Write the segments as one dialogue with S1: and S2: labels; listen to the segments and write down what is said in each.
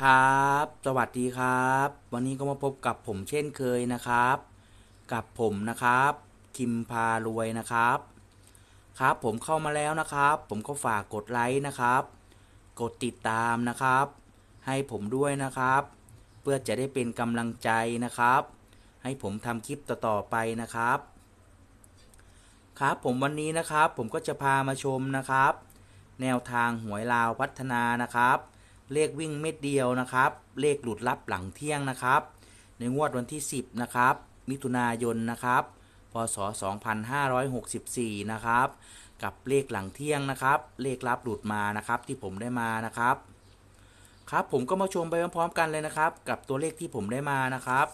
S1: ครับ สวัสดีครับ วันนี้ก็มาพบกับผมเช่นเคยนะครับ กับผมนะครับ คิมพารวยนะครับ ครับผมเข้ามาแล้วนะครับ ผมก็ฝากกดไลค์นะครับ กดติดตามนะครับ ให้ผมด้วยนะครับ เพื่อจะได้เป็นกำลังใจนะครับ ให้ผมทำคลิปต่อๆไปนะครับ ครับผมวันนี้นะครับ ผมก็จะพามาชมนะครับ แนวทางหวยลาวพัฒนานะครับ เลขวิ่งเม็ดเดียวนะครับ เลขหลุดลับหลังเที่ยงนะครับ ในงวดวันที่ 10 นะครับ มิถุนายนนะครับ พศ 2564 นะครับ กับเลขหลังเที่ยงนะครับ เลขลับหลุดมานะครับที่ผมได้มานะครับ ครับผมก็มาชมไปพร้อมๆกันเลยนะครับ กับตัวเลขที่ผมได้มานะครับ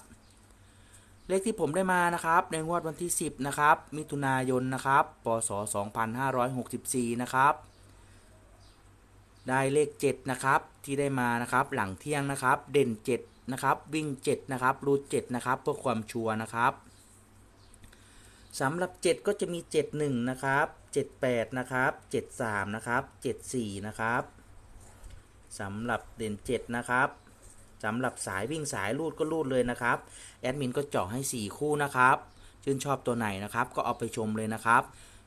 S1: เลขที่ผมได้มานะครับ ในงวดวันที่ 10 นะครับ มิถุนายนนะครับ พศ 2564 นะครับ ได้เลข 7 นะครับ ที่ได้มานะครับ หลังเที่ยงนะครับ เด่น 7 นะครับ วิ่ง 7 นะครับ รูด7นะครับเพื่อความชัวร์นะครับสำหรับ 7 ก็จะมี 71 นะครับ 78 นะครับ 73 นะครับ 74 นะครับสำหรับเด่น 7 นะครับสำหรับสายวิ่งสายรูดก็รูดเลยนะครับ แอดมินก็เจาะให้ 4 คู่นะครับ ชื่นชอบตัวไหนนะครับ ก็เอาไปชมเลยนะครับ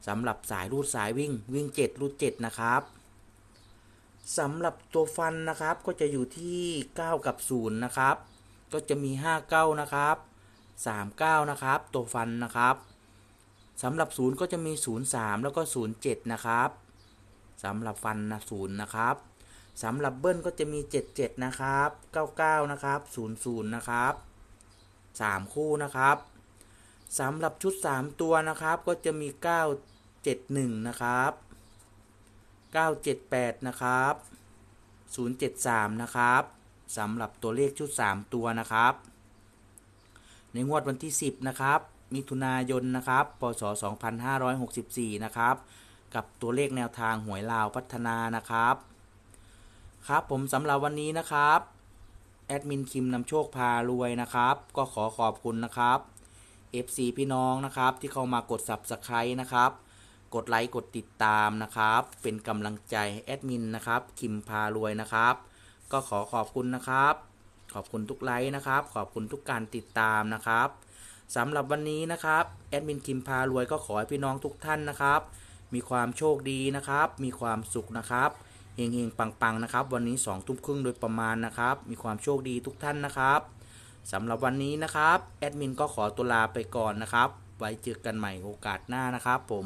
S1: สำหรับสายรูดสายวิ่งวิ่ง 7 รูด 7 นะครับ สำหรับตัวฟันนะครับก็จะอยู่ที่ 9 กับ 0 นะครับ ก็จะมี 59 นะครับ 39 นะครับ ตัวฟันนะครับสำหรับ 0 ก็จะมี 03 แล้วก็ 07 นะครับสำหรับฟันนะ0นะครับสำหรับเบิ้ลก็จะมี 77 นะครับ 99 นะครับ 00 นะครับ 3 คู่นะครับสำหรับชุด 3 ตัวนะครับก็จะมี 971 นะครับ 978 นะครับ 073 นะครับสำหรับตัวเลขชุด 3 ตัวนะครับ ในงวดวันที่ 10 นะครับ มิถุนายน นะครับ พศ 2564 นะครับ กับตัวเลขแนวทางหวยลาวพัฒนานะครับ ครับผมสำหรับวันนี้นะครับ แอดมินคิมนำโชคพารวยนะครับ ก็ขอขอบคุณนะครับ FC พี่น้องนะครับที่เข้ามากด Subscribe นะครับ กดไลค์กดติดตามนะครับ เป็นกำลังใจแอดมินนะครับ คิมพารวยนะครับ ก็ขอขอบคุณนะครับ ขอบคุณทุกไลค์นะครับ ขอบคุณทุกการติดตามนะครับสำหรับวันนี้นะครับแอดมินคิมพารวยก็ขอให้พี่น้องทุกท่านนะครับ มีความโชคดีนะครับ มีความสุขนะครับเฮงๆปังๆนะครับ วันนี้2ทุ่มครึ่งโดยประมาณนะครับ มีความโชคดีทุกท่านนะครับสำหรับวันนี้นะครับแอดมินก็ขอตัวลาไปก่อนนะครับ ไว้เจอกันใหม่โอกาสหน้านะครับผม